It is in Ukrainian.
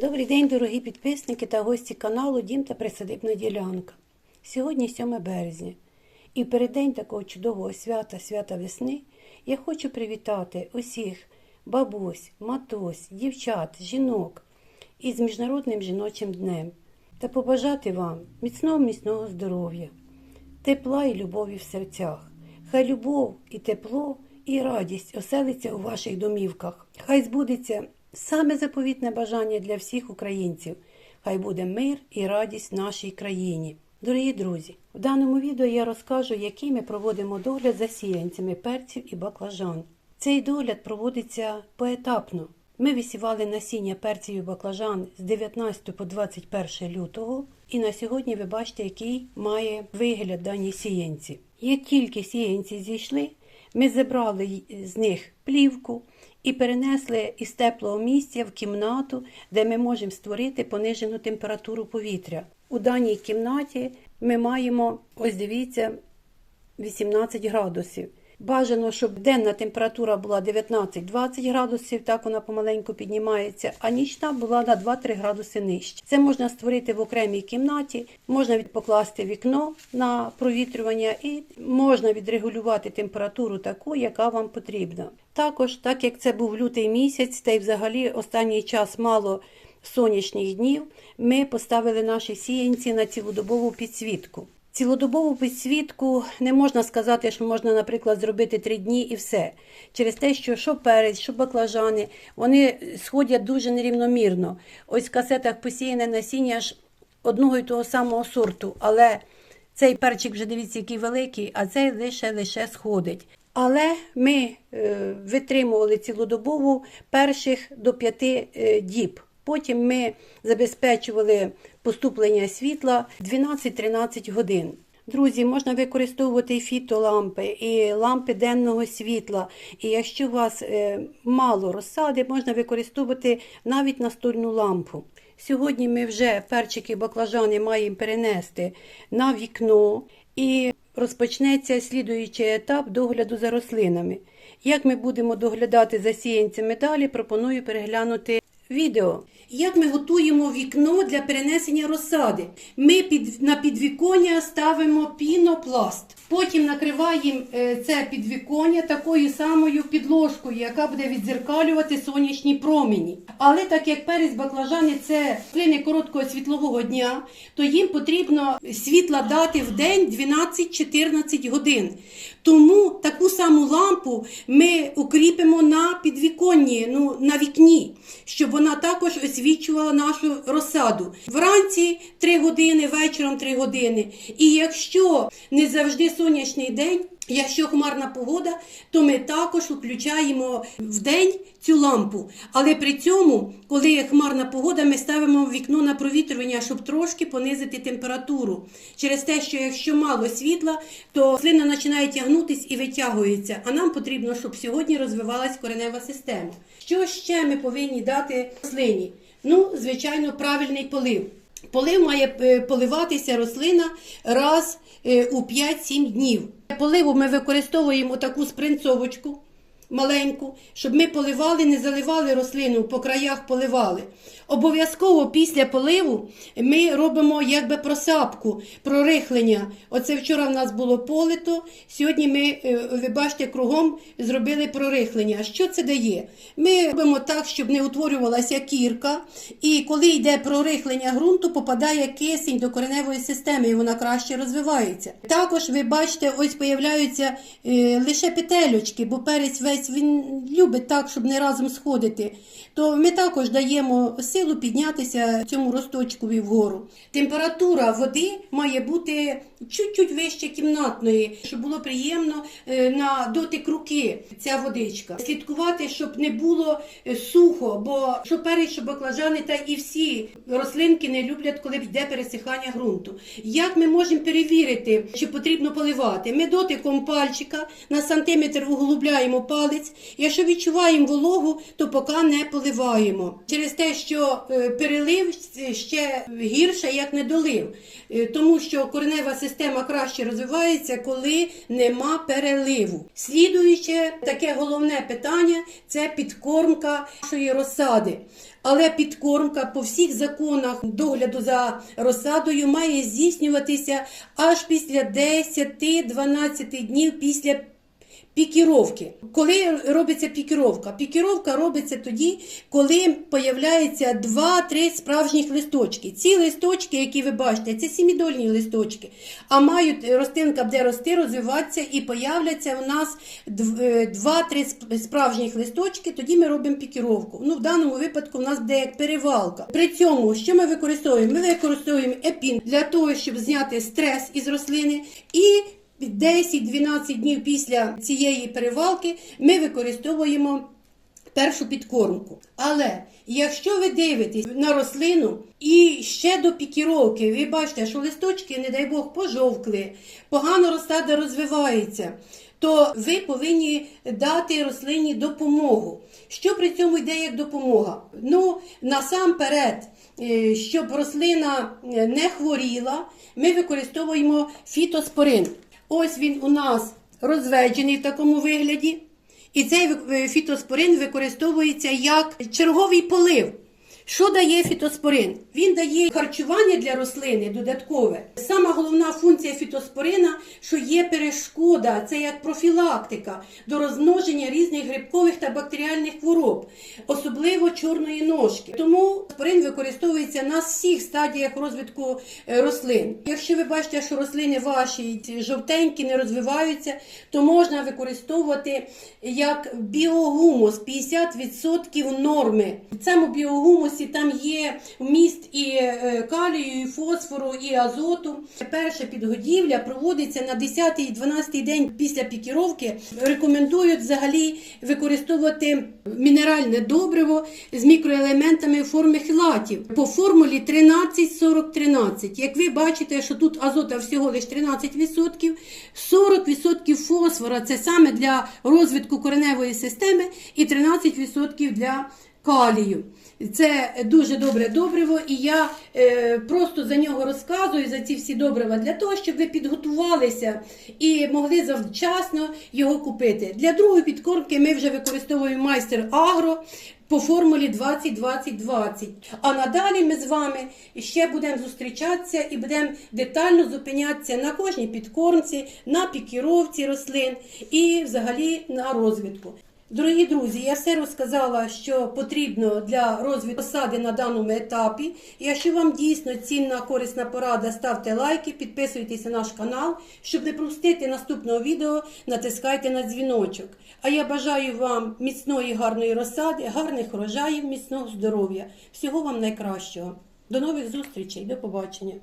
Добрий день, дорогі підписники та гості каналу Дім та Присадибна ділянка. Сьогодні 7 березня, і в переддень такого чудового свята, свята весни, я хочу привітати усіх бабусь, матусь, дівчат, жінок із Міжнародним жіночим днем та побажати вам міцного міцного здоров'я, тепла і любові в серцях. Хай любов і тепло, і радість оселиться у ваших домівках. Хай збудеться саме заповітне бажання для всіх українців. Хай буде мир і радість нашій країні. Дорогі друзі, в даному відео я розкажу, який ми проводимо догляд за сіянцями перців і баклажан. Цей догляд проводиться поетапно. Ми висівали насіння перців і баклажан з 19 по 21 лютого, і на сьогодні ви бачите, який має вигляд дані сіянці. Як тільки сіянці зійшли, ми забрали з них плівку і перенесли із теплого місця в кімнату, де ми можемо створити понижену температуру повітря. У даній кімнаті ми маємо, ось дивіться, 18 градусів. Бажано, щоб денна температура була 19-20 градусів, так вона помаленьку піднімається, а нічна була на 2-3 градуси нижче. Це можна створити в окремій кімнаті, можна покласти вікно на провітрювання і можна відрегулювати температуру таку, яка вам потрібна. Також, так як це був лютий місяць, та й взагалі останній час мало сонячних днів, ми поставили наші сіянці на цілодобову підсвітку. Цілодобову підсвітку не можна сказати, що можна, наприклад, зробити три дні і все. Через те, що що перець, що баклажани, вони сходять дуже нерівномірно. Ось в касетах посіяне насіння ж одного і того самого сорту, але цей перчик вже дивіться, який великий, а цей лише лише сходить. Але ми е, витримували цілодобову перших до п'яти е, діб. Потім ми забезпечували поступлення світла 12-13 годин. Друзі, можна використовувати фітолампи, і лампи денного світла. І якщо у вас е, мало розсади, можна використовувати навіть настольну лампу. Сьогодні ми вже перчики баклажани маємо перенести на вікно і розпочнеться слідуючий етап догляду за рослинами. Як ми будемо доглядати за сіянцями далі, пропоную переглянути відео. Як ми готуємо вікно для перенесення розсади? Ми під, на підвіконня ставимо пінопласт. Потім накриваємо е, це підвіконня такою самою підложкою, яка буде відзеркалювати сонячні промені. Але так як перець баклажани це рослини короткого світлового дня, то їм потрібно світла дати в день 12-14 годин. Тому таку саму лампу ми укріпимо на підвіконні, ну на вікні, щоб вона також освічувала нашу розсаду. Вранці 3 години, вечором 3 години. І якщо не завжди сонячний день, якщо хмарна погода, то ми також включаємо в день цю лампу. Але при цьому, коли хмарна погода, ми ставимо вікно на провітрювання, щоб трошки понизити температуру. Через те, що якщо мало світла, то рослина починає тягнутись і витягується. А нам потрібно, щоб сьогодні розвивалась коренева система. Що ще ми повинні дати рослині? Ну, звичайно, правильний полив. Полив має е, поливатися рослина раз е, у 5-7 днів. Поливу ми використовуємо таку спринцовочку маленьку, щоб ми поливали, не заливали рослину, по краях поливали. Обов'язково після поливу ми робимо якби просапку, прорихлення. Оце вчора в нас було полито, сьогодні ми, е, ви бачите, кругом зробили прорихлення. Що це дає? Ми робимо так, щоб не утворювалася кірка, і коли йде прорихлення ґрунту, попадає кисень до кореневої системи, і вона краще розвивається. Також ви бачите, ось появляються е, лише петельочки, бо перець весь він любить так, щоб не разом сходити. То ми також даємо силу піднятися цьому росточкові вгору. Температура води має бути чуть-чуть вище кімнатної, щоб було приємно е, на дотик руки ця водичка. Слідкувати, щоб не було е, сухо, бо що перець, що баклажани та і всі рослинки не люблять, коли йде пересихання ґрунту. Як ми можемо перевірити, чи потрібно поливати? Ми дотиком пальчика на сантиметр углубляємо палець палець. Якщо відчуваємо вологу, то поки не поливаємо. Через те, що е, перелив ще гірше, як недолив. Е, Тому що коренева система краще розвивається, коли нема переливу. Слідуюче таке головне питання це підкормка нашої розсади. Але підкормка по всіх законах догляду за розсадою має здійснюватися аж після 10-12 днів після пікіровки. Коли робиться пікіровка? Пікіровка робиться тоді, коли появляється 2-3 справжніх листочки. Ці листочки, які ви бачите, це сімідольні листочки, а мають рослинка буде рости, розвиватися і появляться у нас 2-3 справжніх листочки, тоді ми робимо пікіровку. Ну, в даному випадку у нас буде як перевалка. При цьому, що ми використовуємо? Ми використовуємо епін для того, щоб зняти стрес із рослини і 10-12 днів після цієї перевалки ми використовуємо першу підкормку. Але якщо ви дивитесь на рослину і ще до пікіровки, ви бачите, що листочки, не дай Бог, пожовкли, погано розсада розвивається, то ви повинні дати рослині допомогу. Що при цьому йде як допомога? Ну, насамперед, е, щоб рослина е, не хворіла, ми використовуємо фітоспорин. Ось він у нас розведжений в такому вигляді. І цей е, фітоспорин використовується як черговий полив. Що дає фітоспорин? Він дає харчування для рослини додаткове. Сама головна функція фітоспорина, що є перешкода, це як профілактика до розмноження різних грибкових та бактеріальних хвороб, особливо чорної ножки. Тому спорин використовується на всіх стадіях розвитку е, рослин. Якщо ви бачите, що рослини ваші жовтенькі не розвиваються, то можна використовувати як біогумус 50% норми. В цьому біогумусі там є вміст і е, калію, і фосфору, і азоту. Перша підгодівля проводиться на 10-12 день після пікіровки. Рекомендують взагалі використовувати мінеральне добриво з мікроелементами в формі хілатів по формулі 13-40-13. Як ви бачите, що тут азота всього лише 13%, 40% фосфора це саме для розвитку кореневої системи, і 13% для калію. Це дуже добре добриво, і я е, просто за нього розказую за ці всі добрива для того, щоб ви підготувалися і могли завчасно його купити. Для другої підкормки ми вже використовуємо майстер агро по формулі 20-20-20. А надалі ми з вами ще будемо зустрічатися і будемо детально зупинятися на кожній підкормці, на пікіровці рослин і взагалі на розвитку. Дорогі друзі, я все розказала, що потрібно для розвитку сади на даному етапі. Якщо вам дійсно цінна корисна порада, ставте лайки, підписуйтесь на наш канал. Щоб не пропустити наступного відео, натискайте на дзвіночок. А я бажаю вам міцної, гарної розсади, гарних урожаїв, міцного здоров'я. Всього вам найкращого. До нових зустрічей, до побачення.